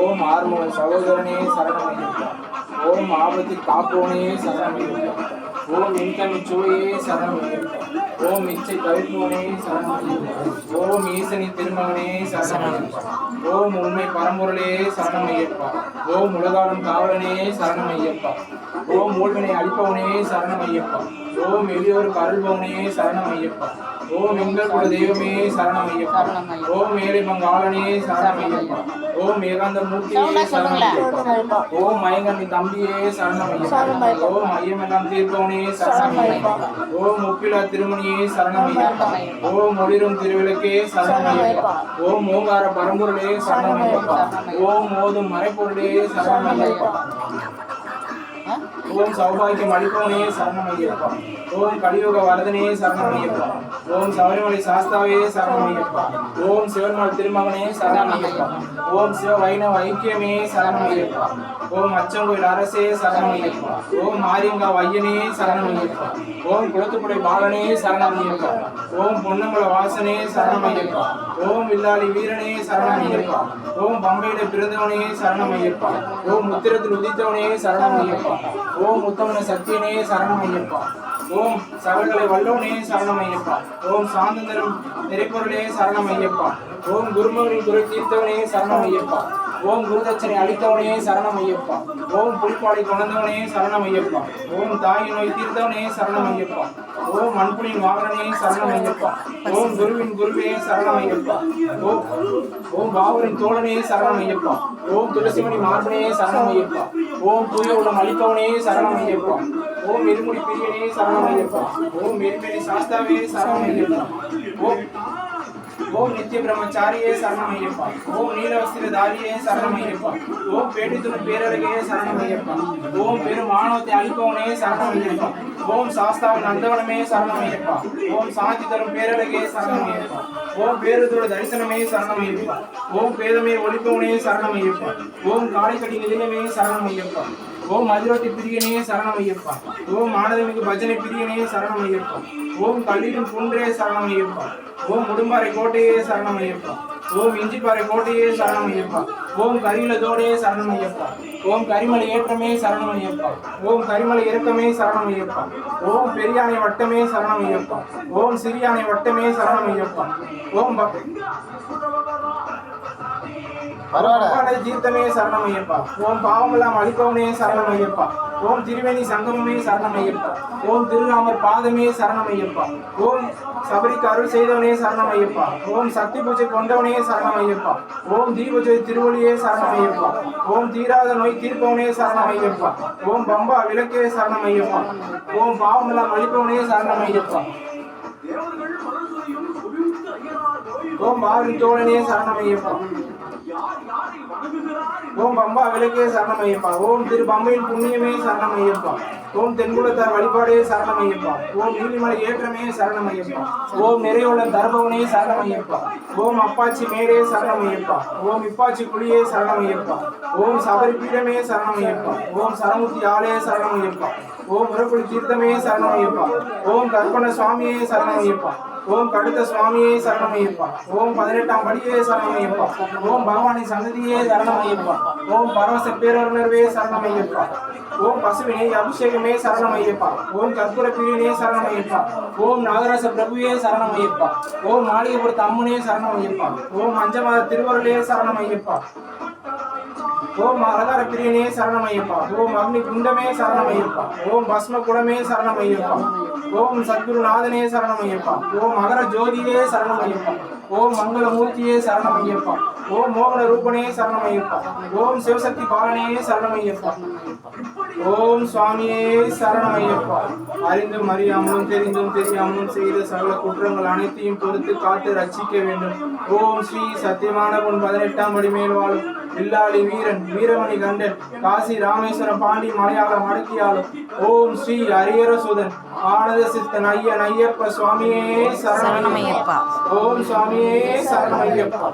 ஓம் ஆர்மோ சகோதரனே சரணம் ஓம் ஆபத்தில் காப்போனே சரணம் ஓம் இன்கம் சுவையே சரணம் ஓம் இச்சை தவிர்ப்போனே சரணம் ஓம் ஈசனி திருமகனே சரணம் ஓம் உண்மை பரம்பொருளே சரணமையப்பா ஓம் உலகாலும் காவலனே சரணமையப்பா ஓம் ஊழ்வினை அழிப்பவனே சரணமையப்பா ஓம் எளியோருக்கு அருள்பவனே சரணமையப்பா ஓம் எங்கள் குல தெய்வமே சரணம் ஐயப்பா ஓம் ஏழை மங்காளனே சரணம் ஐயப்பா ஓம் ஏகாந்த மூர்த்தியே சரணம் ஐயப்பா ஓம் மயங்கனி தம்பியே சரணம் ஐயப்பா ஓம் ஐயமெல்லாம் தீர்ப்பவனே சரணம் ஐயப்பா ஓம் முப்பிலா திருமணியே சரணம் ஐயப்பா ஓம் ஒளிரும் திருவிளக்கே சரணம் ஐயப்பா ஓம் ஓங்கார பரம்பொருளே சரணம் ஐயப்பா ஓம் ஓதும் மறைப்பொருளே சரணம் ஐயப்பா ஓம் சௌபாகியம் அளிப்பவனே சரணம் ஐயப்பா ஓம் கலியுக வரதனே சரணம் ஐயப்பா ஓம் சபரிமலை சாஸ்தாவே சரணம் ஐயப்பா ஓம் சிவன்மல் திருமகனே சரணம் ஐயப்பா ஓம் சிவ வைணவ ஐக்கியமே சரணம் ஐயப்பா ஓம் அச்சங்கோயில் அரசே சரணம் ஐயப்பா ஓம் மாரியங்கா வையனே சரணம் ஐயப்பா ஓம் குளத்துப்புடை பாலனே சரணம் ஐயப்பா ஓம் பொன்னம்பல வாசனே சரணம் ஐயப்பா ஓம் வில்லாளி வீரனே சரணம் ஐயப்பா ஓம் பம்பையில பிறந்தவனே சரணம் ஐயப்பா ஓம் முத்திரத்தில் உதித்தவனே சரணம் ஐயப்பா ஓம் உத்தமன சத்தியனே சரணம் ஐயப்பா ஓம் சகல்களை வல்லவனே சரணம் ஐயப்பா ஓம் சாந்தந்தரம் நிறைப்பொருளே சரணம் ஐயப்பா ஓம் குருமகனின் குரு தீர்த்தவனே சரணம் ஐயப்பா ஓம் குருதட்சனை அளித்தவனே சரணம் ஐயப்பா ஓம் புலிப்பாடை கொண்டவனே சரணம் ஐயப்பா ஓம் தாய் நோய் தீர்த்தவனே சரணம் ஐயப்பா ஓம் மண்புலின் வாகனே சரணம் ஐயப்பா ஓம் குருவின் குருவே சரணம் ஐயப்பா ஓம் ஓம் பாவரின் தோழனே சரணம் ஐயப்பா ஓம் துளசிமணி மார்பனே சரணம் ஐயப்பா ஓம் தூய உடம் அளிப்பவனே சரணம் ஐயப்பா ஓம் இருமுடி பிரியனே சரணமயப்பா ஓம் எரிமேலி சாஸ்தாவே சரணமயப்பா ஓம் ஓம் நித்திய பிரம்மச்சாரியே சரணமையப்பா ஓம் நீலவஸ்திரதாரியே சரணம் ஐயப்பா ஓம் பேடித்துண பேரழகே சரணமையப்பா ஓம் பெரும் மாணவத்தை அளிப்பவனே சரணமையப்பா ஓம் சாஸ்தாவின் நந்தவனமே சரணமையப்பா ஓம் சாந்தி தரும் பேரழகே சரணமையப்பா ஓம் பேருதோட தரிசனமே சரணமையப்பா ஓம் பேதமே ஒழிப்பவனே சரணமையப்பா ஓம் காலைக்கடி நிலையமே சரணமையப்பா ஓம் மதுரோட்டி பிரியனே சரணம் ஐயப்பா ஓம் மானதமிகு பஜனை பிரியனே சரணம் ஐயப்பா ஓம் கல்லீரும் குன்றே சரணம் ஐயப்பா ஓம் உடும்பாறை கோட்டையே சரணம் ஐயப்பா ஓம் இஞ்சிப்பாறை கோட்டையே சரணம் ஐயப்பா ஓம் கரியில தோடே சரணம் ஐயப்பா ஓம் கரிமலை ஏற்றமே சரணம் ஐயப்பா ஓம் கரிமலை இறக்கமே சரணம் ஐயப்பா ஓம் பெரியானை வட்டமே சரணம் ஐயப்பா ஓம் சிறியானை வட்டமே சரணம் ஐயப்பா ஓம் பக்- பரவாயில்ல. தீர்த்தமே சரணம் ஐயப்பா ஓம் பாவமெல்லாம் அழிப்பவனே சரணம் ஐயப்பா ஓம் திருவேணி சங்கமமே சரணம் ஐயப்பா ஓம் திருராமர் பாதமே சரணம் ஐயப்பா ஓம் சபரிக்கு அருள் செய்தவனே சரணம் ஐயப்பா ஓம் சக்தி பூஜை கொண்டவனே சரணம் ஐயப்பா ஓம் தீபஜை திருவொழியே சரணம் ஐயப்பா ஓம் தீராத நோய் தீர்ப்பவனே சரணம் ஐயப்பா ஓம் பம்பா விளக்கே சரணம் ஐயப்பா ஓம் பாவமெல்லாம் அழிப்பவனே சரணம் ஐயப்பா ஓம் பாவரி தோழனே சரணம் ஐயப்பா ஓம் பம்பா விளக்கே சரணம் ஐயப்பா ஓம் திரு பம்பையின் புண்ணியமே சரணம் ஐயப்பா ஓம் தென்குலத்தார் வழிபாடே சரணம் ஐயப்பா ஓம் நீலிமலை ஏற்றமே சரணம் ஐயப்பா ஓம் நிறையுள்ள தர்பவனே சரணம் ஐயப்பா ஓம் அப்பாச்சி மேடே சரணம் ஐயப்பா ஓம் இப்பாச்சி குழியே சரணம் ஐயப்பா ஓம் சபரி சரணம் ஐயப்பா ஓம் சரமுத்தி ஆலய சரணம் ஐயப்பா ஓம் முரப்புடி தீர்த்தமே சரணம் ஐயப்பா ஓம் கற்பன சுவாமியே சரணம் ஐயப்பா ஓம் கடுத்த சுவாமியே சரணம் ஓம் பதினெட்டாம் படியே சரணம் ஓம் பகவானி சன்னதியே சரணம் ஓம் பரவச பேரருணர்வே சரணம் ஓம் பசுவினை அபிஷேகமே சரணம் ஓம் கற்பூர பிரிவினே சரணம் ஐயப்பா ஓம் நாகராச பிரபுவே சரணம் ஓம் மாளிகைபுரத்து அம்மனே சரணம் ஓம் அஞ்சமாத திருவருளே சரணம் ஓம் அலங்கார பிரியனே சரணமையப்பா. ஓம் அக்னி குண்டமே சரணமையப்பா. ஓம் பஸ்ம குடமே சரணமையப்பா. ஓம் சத்குருநாதனே சரணமையப்பா. ஓம் மகர ஜோதியே சரணமையப்பா. ஓம் மங்களமூர்த்தியே சரணம் ஐயப்பா ஓம் மோகன ரூபனே சரணம் ஐயப்பா ஓம் சிவசக்தி பாலனே சரணம் ஐயப்பா ஓம் சுவாமியே சரணம் ஐயப்பா அறிந்தும் அறியாமலும் தெரிந்தும் தெரியாமலும் செய்த சகல குற்றங்கள் அனைத்தையும் பொறுத்து காத்து ரட்சிக்க வேண்டும். ஓம் ஸ்ரீ சத்தியமான பொன் பதினெட்டாம் படி மேல் வாழும். வில்லாளி வீரன் வீரமணி கண்டன் காசி ராமேஸ்வரம் பாண்டி மலையாளம் அடக்கியாலும் ஓம் ஸ்ரீ ஹரியர சுதன் ஆனந்த சித்தன் ஐயன் ஐயப்ப சுவாமியே சரணம் ஐயப்பா ஓம் சுவாமியே சரணம் ஐயப்பா